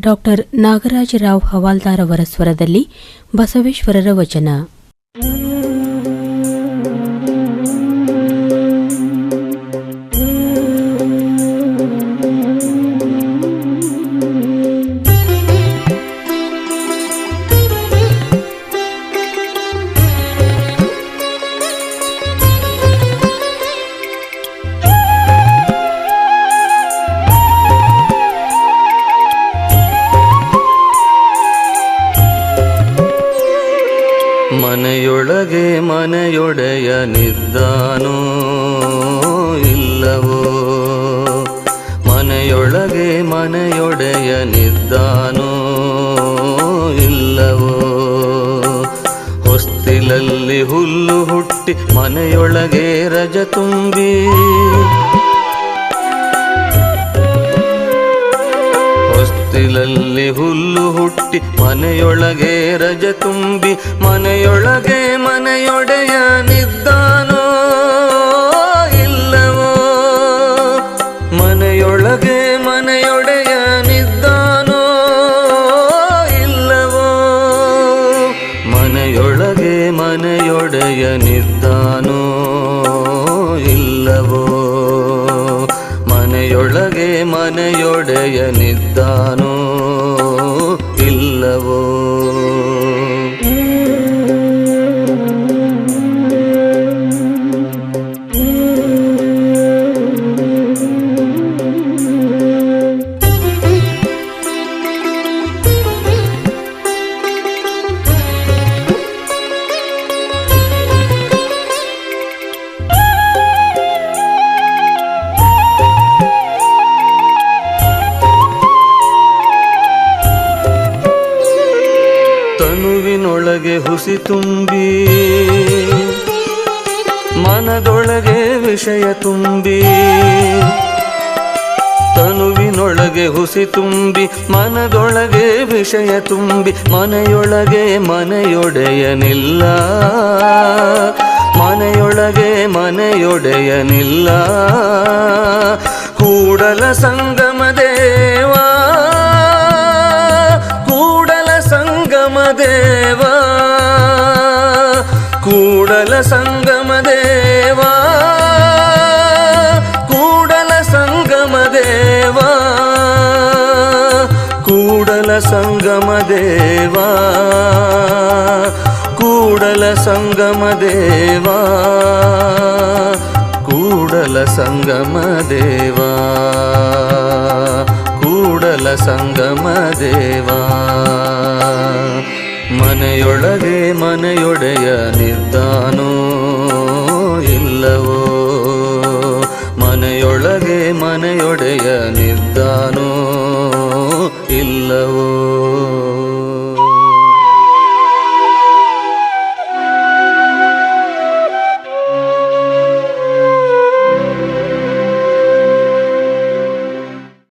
Doctor Nagaraja Rao ಹವಾಲ್ದಾರ್ ಅವರ ಸ್ವರದಲ್ಲಿ ಬಸವೇಶ್ವರರ ವಚನ. ಮನೆಯೊಳಗೆ ಮನೆಯೊಡೆಯ ನಿದ್ದಾನೋ ಇಲ್ಲವೋ? ಮನೆಯೊಳಗೆ ಮನೆಯೊಡೆಯ ನಿದ್ದಾನೋ ಇಲ್ಲವೋ? ಹೊಸ್ತಿಲಲ್ಲಿ ಹುಲ್ಲು ಹುಟ್ಟಿ ಮನೆಯೊಳಗೆ ರಜ ತುಂಬಿ ಹೊಸ್ತಿಲಲ್ಲಿ ಹುಲ್ಲು ಹುಟ್ಟಿ ಮನೆಯೊಳಗೆ ರಜ ತುಂಬಿ ಮನೆಯೊಳಗೆ ಮನೆಯೊಡೆಯ ನಿದ್ದಾನೋ ಇಲ್ಲವೋ? ಮನೆಯೊಳಗೆ ಮನೆಯೊಡೆಯ ನಿದ್ದಾನೋ ಇಲ್ಲವೋ? ಮನೆಯೊಳಗೆ ಮನೆಯೊಡೆಯ ನಿದ್ದಾನೋ ಇಲ್ಲವೋ? உடைய நித்தானோ ತನುವಿನೊಳಗೆ ಹುಸಿ ತುಂಬಿ, ಮನದೊಳಗೆ ವಿಷಯ ತುಂಬಿ, ತನುವಿನೊಳಗೆ ಹುಸಿ ತುಂಬಿ, ಮನದೊಳಗೆ ವಿಷಯ ತುಂಬಿ, ಮನೆಯೊಳಗೆ ಮನೆಯೊಡೆಯನಿಲ್ಲ ಮನೆಯೊಳಗೆ ಮನೆಯೊಡೆಯನಿಲ್ಲ. ಕೂಡಲ ಸಂಗಮ கூடல சங்கம தேவா கூடல சங்கம தேவா கூடல சங்கம தேவா கூடல சங்கம தேவா கூடல சங்கம தேவா கூடல சங்கம தேவா ಮನೆಯೊಳಗೆ ಮನೆಯೊಡೆಯ ನಿದ್ದಾನೋ